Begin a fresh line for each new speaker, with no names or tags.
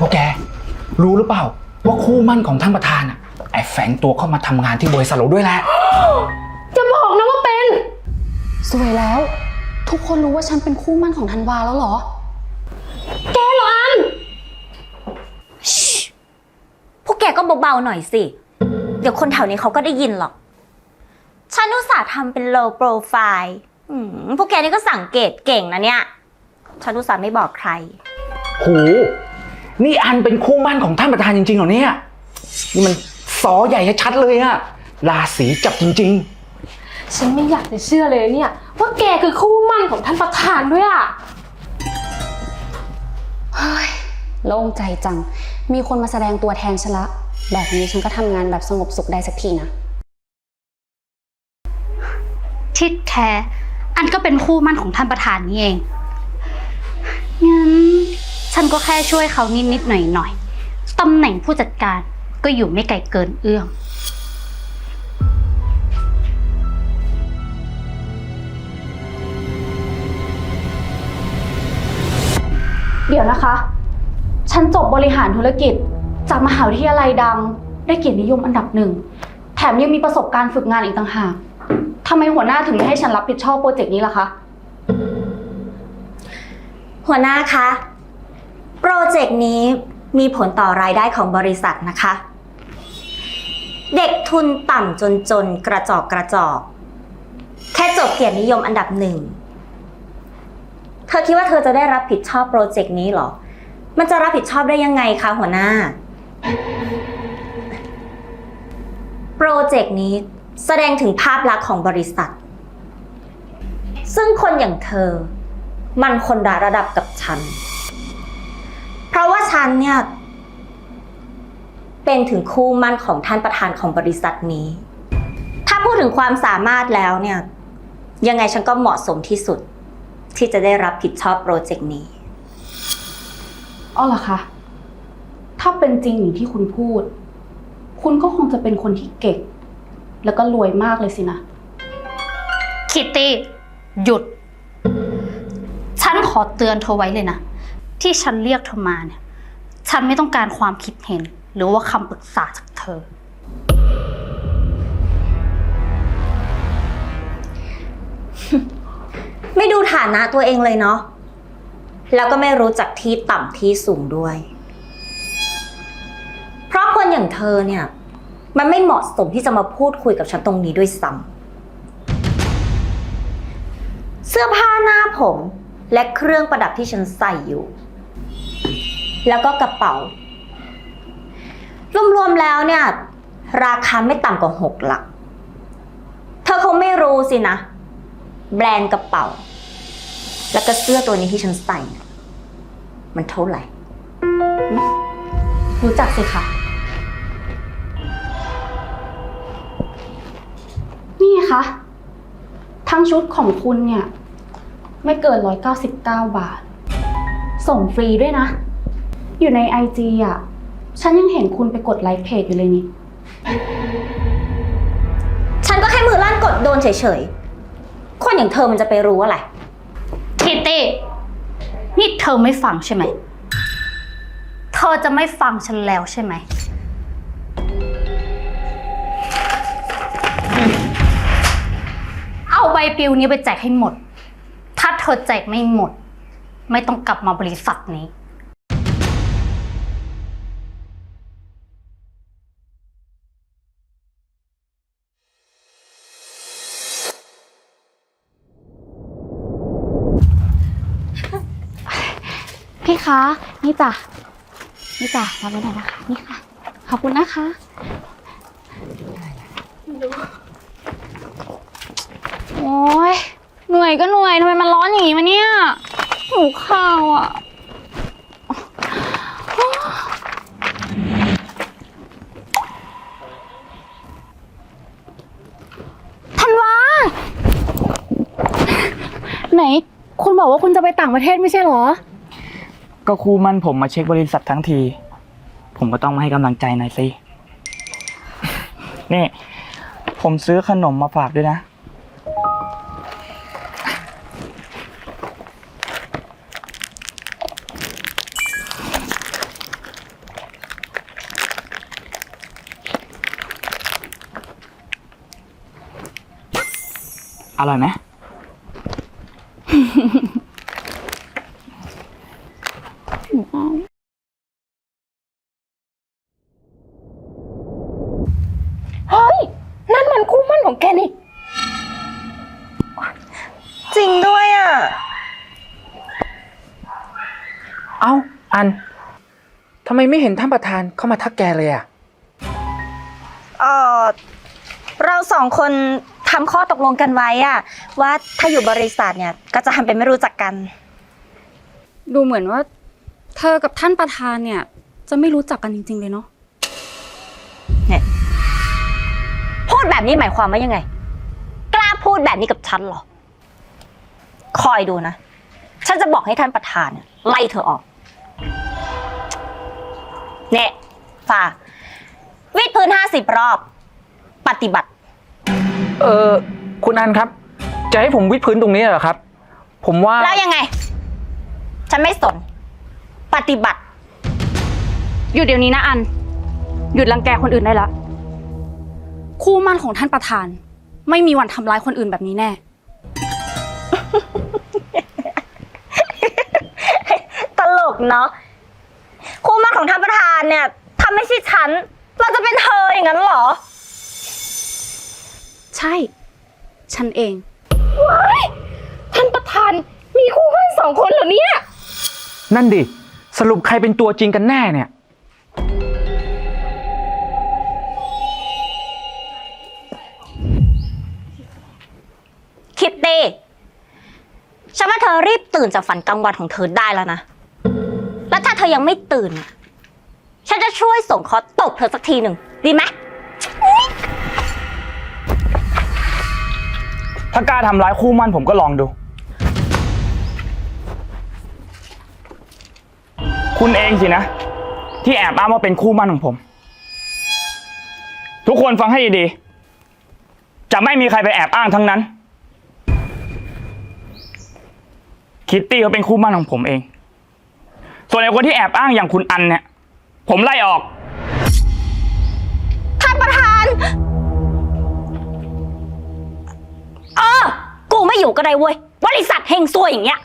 พวกแก รู้หรือเปล่า ว่าคู่มั่นของท่านประธานอะแอบแฝงตัวเข้ามาทำงานที่บริษัทเราด้วยแหละ
จะบอกนะว่าเป็น
สวยแล้ว ทุกคนรู้ว่าฉันเป็นคู่มั่นของธันวาแล้วเหรอ
แกเหรออัน
พวกแกก็เบาๆหน่อยสิ เดี๋ยวคนแถวนี้เขาก็ได้ยินหรอก ฉันอุตส่าห์ทำเป็น low profile อืมพวกแกนี่ก็สังเกตเก่งนะเนี่ย ฉันอุตส่าห์ไม่บอกใคร
โห นี่อันเป็นคู่มั่นของท่านประธานจริงๆเหรอเนี่ย นี่มันซอใหญ่ชัดๆเลยอะราศีจับจริง
ฉันไม่อยากจะเชื่อเลยเนี่ยว่าแกคือคู่มั่นของท่านประธานด้วยอะ
โล่งใจจัง มีคนมาแสดงตัวแทนฉันละ แบบนี้ฉันก็ทำงานแบบสงบสุขได้สักทีนะ
ทิดแท้อันก็เป็นคู่มั่นของท่านประธานนี่เอง งั้น ฉันก็แค่ช่วยเขานิดๆหน่อยๆตำแหน่งผู้จัดการก็อยู่ไม่ไกลเกินเอื้อม เดี๋ยวนะคะ ฉันจบบริหารธุรกิจ จากมหาวิทยาลัยดัง ได้เกียรตินิยมอันดับหนึ่ง แถมยังมีประสบการณ์ฝึกงานอีกต่างหากทำไมหัวหน้าถึงไม่ให้ฉันรับผิดชอบโปรเจกต์นี้ล่ะคะ
หัวหน้าคะ โปรเจกต์นี้มีผลต่อรายได้ของบริษัทนะคะ เด็กทุนต่ำจนจนกระจอกกระจอก แค่จบเกียรตินิยมอันดับหนึ่ง เธอคิดว่าเธอจะได้รับผิดชอบโปรเจกต์นี้หรอ มันจะรับผิดชอบได้ยังไงคะหัวหน้า โปรเจกต์นี้แสดงถึงภาพลักษณ์ของบริษัท ซึ่งคนอย่างเธอ มันคนละระดับกับฉัน ฉันเนี่ย เป็นถึงคู่มั่นของท่านประธานของบริษัทนี้ ถ้าพูดถึงความสามารถแล้วเนี่ย ยังไงฉันก็เหมาะสมที่สุด ที่จะได้รับผิดชอบโปรเจกต์นี้
อ๋อเหรอคะ ถ้าเป็นจริงอย่างที่คุณพูด คุณก็คงจะเป็นคนที่เก่ง แล้วก็รวยมากเลยสินะ คิตตี้ หยุด ฉันขอเตือนเธอไว้เลยนะ ที่ฉันเรียกเธอมาเนี่ย ฉันไม่ต้องการความคิดเห็น หรือว่าคำปรึกษาจากเธอ
ไม่ดูฐานะตัวเองเลยเนาะ แล้วก็ไม่รู้จักที่ต่ำที่สูงด้วย เพราะคนอย่างเธอเนี่ย มันไม่เหมาะสมที่จะมาพูดคุยกับฉันตรงนี้ด้วยซ้ำเสื้อผ้าหน้าผมและเครื่องประดับที่ฉันใส่อยู่ แล้วก็กระเป๋า รวมๆแล้วเนี่ย ราคาไม่ต่ำกว่าหกหลัก เธอคงไม่รู้สินะ แบรนด์กระเป๋า แล้วก็เสื้อตัวนี้ที่ฉันใส่เนี่ยมันเท่าไหร่
รู้จักสิคะนี่ไงคะทั้งชุดของคุณเนี่ย ไม่เกิน 199 บาท ส่งฟรีด้วยนะ อยู่ในไอจีอะ ฉันยังเห็นคุณไปกดไลค์เพจอยู่เลยนี่
ฉันก็แค่มือลั่นกดโดนเฉยๆ คนอย่างเธอมันจะไปรู้อะไร
คิตตี้ นี่เธอไม่ฟังใช่ไหม เธอจะไม่ฟังฉันแล้วใช่ไหม เอาใบปลิวนี้ไปแจกให้หมด ถ้าเธอแจกไม่หมด ไม่ต้องกลับมาบริษัทนี้ พี่คะ นี่จ้ะ นี่จ้ะรับไว้หน่อยนะคะ นี่ค่ะ ขอบคุณนะคะ โอ้ยเหนื่อยก็เหนื่อยทำไมมันร้อนอย่างงี้มาเนี่ยหิวข้าวอะ ธันวา ไหน คุณบอกว่าคุณจะไปต่างประเทศไม่ใช่เหรอ
ก็ครูมั่นผมมาเช็คบริษัททั้งที ผมก็ต้องมาให้กำลังใจหน่อยสิ นี่ ผมซื้อขนมมาฝากด้วยนะ อร่อยไหม
เฮ้ย นั่นมันคู่มั่นของแกนี่
จริงด้วยอะ
เอ้า อัน ทำไมไม่เห็นท่านประธานเข้ามาทักแกเลยอะ
เออเราสองคนทำข้อตกลงกันไว้อะว่าถ้าอยู่บริษัทเนี่ย ก็จะทำเป็นไม่รู้จักกัน
ดูเหมือนว่า เธอกับท่านประธานเนี่ย จะไม่รู้จักกันจริง ๆ เลยเนาะ
พูดแบบนี้หมายความว่ายังไง กล้าพูดแบบนี้กับฉันเหรอ คอยดูนะ ฉันจะบอกให้ท่านประธานเนี่ยไล่เธอออก เนี่ยฝ่าวิดพื้นห้าสิบรอบ ปฏิบัติ
เออคุณอันครับ จะให้ผมวิดพื้นตรงนี้เหรอครับ ผมว่า
แล้วยังไง ฉันไม่สน ปฏิบัติ
หยุดเดี๋ยวนี้นะอัน หยุดรังแกคนอื่นได้ละคู่มั่นของท่านประธาน ไม่มีวันทำร้ายคนอื่นแบบนี้แน่
ตลกเนาะคู่หมั่นของท่านประธานเนี่ยถ้าไม่ใช่ฉัน เราจะเป็นเธออย่างนั้นเหรอ
ใช่ ฉันเอง
ท่านประธานมีคู่มั่นสองคนเหรอเนี่ย
นั่นดิ สรุปใครเป็นตัวจริงกันแน่เนี่ย
คิตตี้ฉันว่าเธอรีบตื่นจากฝันกลางวันของเธอได้แล้วนะ แล้วถ้าเธอยังไม่ตื่นน่ะฉันจะช่วยส่งคอตบเธอสักทีหนึ่งดีไหม
ถ้ากล้าทำร้ายคู่มั่นผมก็ลองดู คุณเองสินะ ที่แอบอ้างว่าเป็นคู่มั่นของผม ทุกคนฟังให้ดีๆ จะไม่มีใครไปแอบอ้างทั้งนั้น คิตตี้เขาเป็นคู่มั่นของผมเอง ส่วนไอ้คนที่แอบอ้างอย่างคุณอันเนี่ย ผมไล่ออก
ท่านประธาน เออ กูไม่อยู่ก็ได้เว้ย บริษัทเฮงซวยอย่างเงี้ย